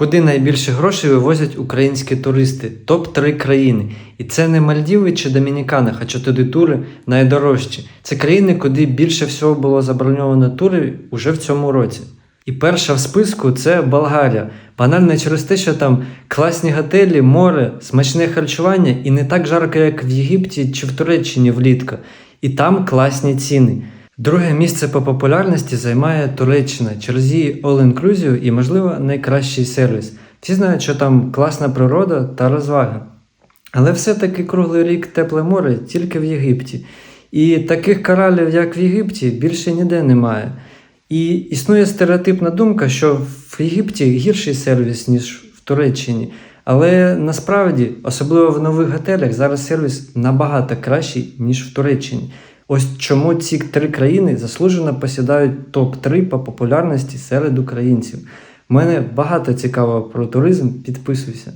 Куди найбільше грошей вивозять українські туристи? Топ-3 країни. І це не Мальдіви чи Домінікана, хоча туди тури найдорожчі. Це країни, куди більше всього було заброньовано тури уже в цьому році. І перша в списку це Болгарія. Банально через те, що там класні готелі, море, смачне харчування і не так жарко, як в Єгипті чи в Туреччині влітку. І там класні ціни. Друге місце по популярності займає Туреччина через її all-inclusive і, можливо, найкращий сервіс. Всі знають, що там класна природа та розвага. Але все-таки круглий рік тепле море тільки в Єгипті. І таких коралів, як в Єгипті, більше ніде немає. І існує стереотипна думка, що в Єгипті гірший сервіс, ніж в Туреччині. Але насправді, особливо в нових готелях, зараз сервіс набагато кращий, ніж в Туреччині. Ось чому ці три країни заслужено посідають топ-3 по популярності серед українців. У мене багато цікавого про туризм, підписуйся.